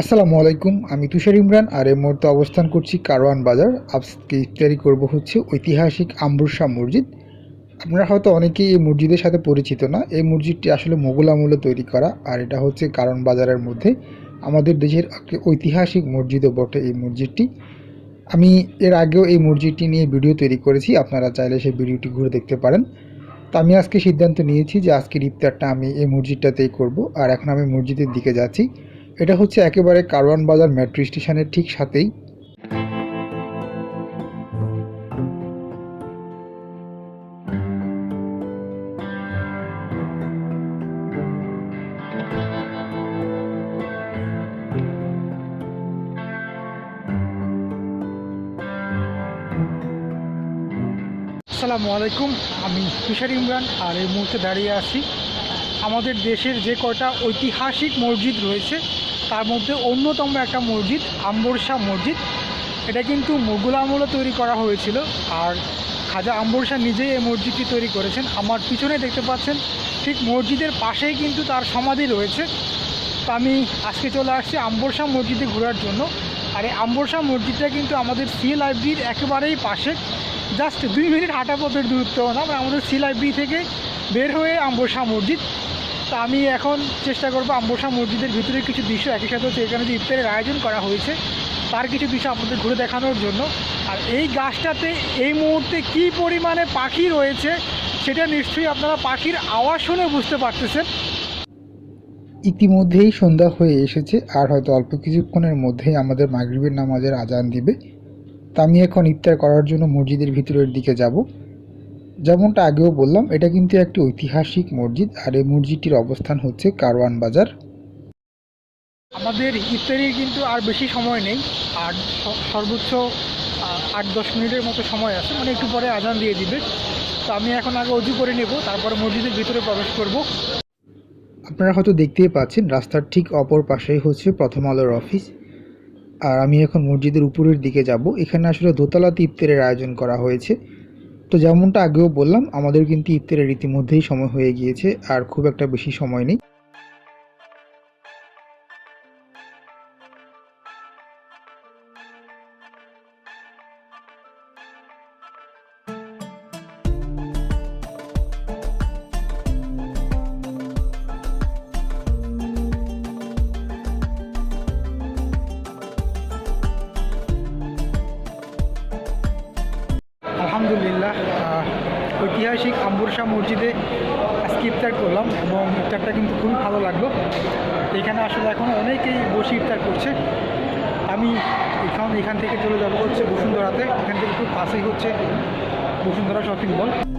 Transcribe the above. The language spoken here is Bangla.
আসসালামু আলাইকুম, আমি তুষার ইমরান আর এই মুহূর্তে অবস্থান করছি কারওয়ান বাজার। আজকে ইফতারি করব হচ্ছে ঐতিহাসিক আম্বুরশা মসজিদ। আপনারা হয়তো অনেকেই এই মসজিদের সাথে পরিচিত না, এই মসজিদটি আসলে মোগল আমলে তৈরি করা আর এটা হচ্ছে কারওয়ান বাজারের মধ্যে আমাদের দেশের একটি ঐতিহাসিক মসজিদও বটে এই মসজিদটি। আমি এর আগেও এই মসজিদটি নিয়ে ভিডিও তৈরি করেছি, আপনারা চাইলে সেই ভিডিওটি ঘুরে দেখতে পারেন। তো আমি আজকে সিদ্ধান্ত নিয়েছি যে আজকের ইফতারটা আমি এই মসজিদটাতেই করব আর এখন আমি মসজিদের দিকে যাচ্ছি। এটা হচ্ছে একেবারে কারওয়ান বাজার মেট্রো স্টেশনের ঠিক সাথেই। আসসালামু আলাইকুম, আমি তুষার ইমরান, আর এই মুহূর্তে দাঁড়িয়ে আছি। আমাদের দেশের যে কটা ঐতিহাসিক মসজিদ রয়েছে তার মধ্যে অন্যতম একটা মসজিদ, আম্বরশা মসজিদ। এটা কিন্তু মোগল আমলে তৈরি করা হয়েছিল আর খাজা আম্বরশা নিজেই এই মসজিদটি তৈরি করেছেন। আমার পিছনে দেখতে পাচ্ছেন, ঠিক মসজিদের পাশেই কিন্তু তার সমাধি রয়েছে। তো আমি আজকে চলে আসছি আম্বরশা মসজিদে ঘোরার জন্য। আর এই আম্বরশা মসজিদটা কিন্তু আমাদের সি লাইব্রেরির একেবারেই পাশে। জাস্ট দুই মিনিট হাঁটা পথের দূরত্ব না মানে আমাদের সি লাইব্রেরি থেকে বের হয়ে আম্বরশা মসজিদ। তা আমি এখন চেষ্টা করব আম্বরশা মসজিদের ভিতরে কিছু দৃশ্য একই সাথে হচ্ছে এখানে যে ইফতারের আয়োজন করা হয়েছে, তার কিছু দৃশ্য আপনাদের ঘুরে দেখানোর জন্য। আর এই গাছটাতে এই মুহূর্তে কি পরিমাণে পাখি রয়েছে, সেটা নিশ্চয়ই আপনারা পাখির আওয়াজ শুনে বুঝতে পারতেছেন। ইতিমধ্যেই সন্ধ্যা হয়ে এসেছে, আর হয়তো অল্প কিছুক্ষণের মধ্যেই আমাদের মাগরিবের নামাজের আজান দিবে। তা আমি এখন ইফতার করার জন্য মসজিদের ভিতরের দিকে যাব। যেমনটা আগেও বললাম এটা কিন্তু একটি ঐতিহাসিক মসজিদ আর এই মসজিদটির অবস্থান হচ্ছে কারওয়ান বাজার। আমাদের ইফতারির কিন্তু আর বেশি সময় নেই আর সর্বোচ্চ আট দশ মিনিটের মতো সময় আছে মানে একটু পরে আজান দিয়ে দিবে। তো আমি এখন আগে অজু করে নেব তারপরে মসজিদের ভিতরে প্রবেশ করব। আপনারা হয়তো দেখতেই পাচ্ছেন রাস্তার ঠিক অপর পাশেই হচ্ছে প্রথম আলোর অফিস। আর আমি এখন মসজিদের উপরের দিকে যাব। এখানে আসলে দোতলাতে ইফতারের আয়োজন করা হয়েছে। তো যেমনটা আগেও বললাম, আমাদের কিন্তু ইফতারের ইতিমধ্যেই সময় হয়ে গিয়েছে, আর খুব একটা বেশি সময় নেই। আলহামদুলিল্লাহ। আহ, ঐতিহাসিক আম্বুরশা মসজিদে আজকে ইফতার করলাম এবং ইফতারটা কিন্তু খুবই ভালো লাগল। এখানে আসলে এখন অনেকেই বসে ইফতার করছে। আমি এখন এখান থেকে চলে যাব হচ্ছে বসুন্ধরাতে। এখান থেকে খুব কাছেই হচ্ছে বসুন্ধরা শপিং মল